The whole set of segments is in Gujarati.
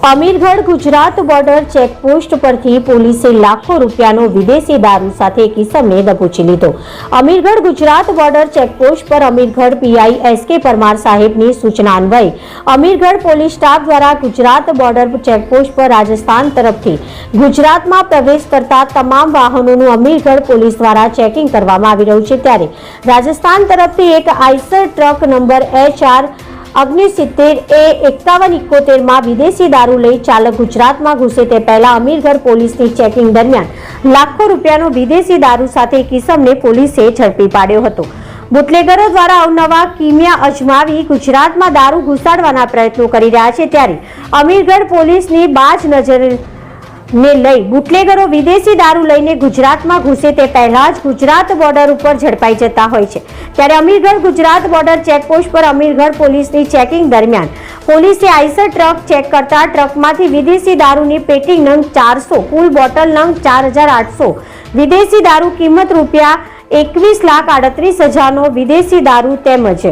અમીરગઢ ગુજરાત બોર્ડર ચેકપોસ્ટ પરથી પોલીસે લાખો રૂપિયાનો વિદેશી દારૂ સાથે એક ઇસમને દબોચી લીધો. અમીરગઢ ગુજરાત બોર્ડર ચેકપોસ્ટ પર અમીરગઢ પીઆઈ એસ કે પરમાર સાહેબની સૂચના અન્વયે અમીરગઢ પોલીસ સ્ટાફ દ્વારા ગુજરાત બોર્ડર ચેકપોસ્ટ પર રાજસ્થાન તરફથી ગુજરાતમાં પ્રવેશ કરતા તમામ વાહનોનું અમીરગઢ પોલીસ દ્વારા ચેકિંગ કરવામાં આવી રહ્યું છે ત્યારે રાજસ્થાન તરફથી એક Eicher truck number H R અગ્નિસિત્તેર A એકાવન ઇકોતેરમાં વિદેશી દારૂ લઈ ચાલક ગુજરાતમાં ઘૂસે તે પહેલા અમીરગઢ પોલીસની ચેકિંગ દરમિયાન. લાખો રૂપિયાનો વિદેશી દારૂ સાથે કિસમને પોલીસે ઝડપી પાડ્યો હતો. બુટલેગરો દ્વારા અવનવા કિમિયા અજમાવી ગુજરાતમાં દારૂ ઘુસાડવાના પ્રયત્નો કરી રહ્યા છે ત્યારે અમીરગઢ પોલીસની બાજ નજર ને લઈ બુટલેગરો વિદેશી દારૂ લઈને ગુજરાતમાં ઘૂસે તે પહેલા જ ગુજરાત બોર્ડર ઉપર ઝડપાઈ જતા હોય છે. ત્યારે અમીરગઢ ગુજરાત બોર્ડર ચેકપોસ્ટ પર અમીરગઢ પોલીસની ચેકિંગ દરમિયાન પોલીસે આઈસર ટ્રક ચેક કરતા ટ્રકમાંથી વિદેશી દારૂની પેટી નંગ ચારસો કુલ બોટલ નંગ ચાર હજાર આઠસો, વિદેશી દારૂ કિંમત રૂપિયા એકવીસ લાખ આડત્રીસ હજારનો વિદેશી દારૂ તેમજ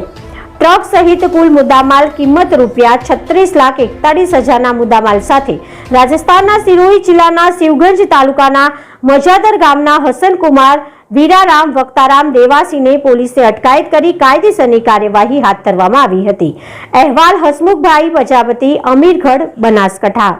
ટ્રક સહિત કુલ મુદ્દામાલ કિંમત રૂપિયા છત્રીસ લાખ એકતાળીસ હજારના મુદ્દામાલ સાથે રાજસ્થાનના સિરોહી જિલ્લાના શિવગંજ તાલુકાના મજાદર ગામના હસનકુમાર વીરારામ વક્તારામ દેવાસીને પોલીસે અટકાયત કરી કાયદેસરની કાર્યવાહી હાથ ધરવામાં આવી હતી. અહેવાલ હસમુખભાઈ પ્રજાપતિ અમીરગઢ બનાસકાંઠા.